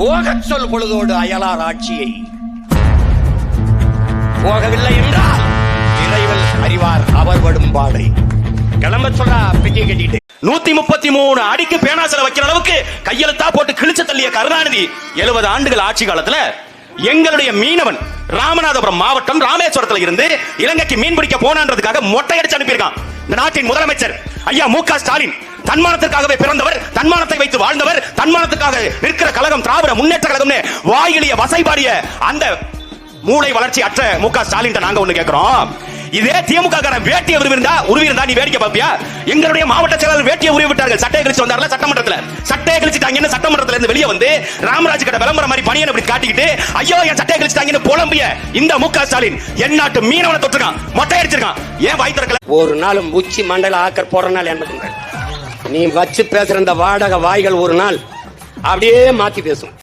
போகச் சொல் பொழுதோடு அயலார் ஆட்சியை. போகவில்லை என்றால் இறைவல் அறிவார் அவர் படும் பாடை கிளம்ப சொல்றா பெட்டியை கட்டிட்டு. நூத்தி முப்பத்தி மூணு அடிக்கு பேனாசில வைக்கிற அளவுக்கு கையெழுத்தா போட்டு கிழிச்ச தள்ளிய கருணாநிதி எழுபது ஆண்டுகள் ஆட்சி காலத்துல எங்களுடைய மீனவன் ராமநாதபுரம் மாவட்டம் ராமேஸ்வரத்துல இருந்து இலங்கைக்கு மீன் பிடிக்க போனான்றதுக்காக மொட்டை அடிச்சு அனுப்பியிருக்கான். இந்த நாட்டின் முதலமைச்சர் ஐயா மு க ஸ்டாலின் தன்மானத்திற்காகவே பிறந்தவர் தன்மானத்தை வைத்து வாழ்ந்தவர் தன்மானத்துக்காக நிற்கிற கழகம் திராவிட முன்னேற்ற கழகம்னு வாயிலிய வசைபாடிய அந்த மூளை வளர்ச்சி அற்ற மு க ஸ்டாலின் நாங்க ஒண்ணு கேட்கிறோம் இதே திமுக காரன் வேட்டியை உருவிருந்தா உருவிருந்தா நீ வேடிக்கை பாப்பியா எங்களுடைய மாவட்ட செயலாளர் வேட்டியை உருவி விட்டார்கள். சட்டையை கழிச்சு வந்தார்ல சட்டமன்றத்துல. சட்டையை கழிச்சுட்டாங்கன்னு சட்டமன்றத்துல இருந்து வெளியே வந்து ராமராஜ் கிட்ட விளம்பரம் மாதிரி பணியை அப்படி காட்டிக்கிட்டு ஐயோ என் சட்டையை கழிச்சுட்டாங்கன்னு புலம்பிய இந்த மு க ஸ்டாலின் எந்நாட்டு மீனவனை தொட்டுருக்கான் மொட்டை அடிச்சிருக்கான். ஏன் வாய் திறக்கல? ஒரு நாள் உச்சி மண்டல ஆக்கர் போற நாள் என்பதுங்கள் நீ வச்சு பேசுற இந்த வாடகை வாய்கள் ஒரு நாள் அப்படியே மாத்தி பேசும்.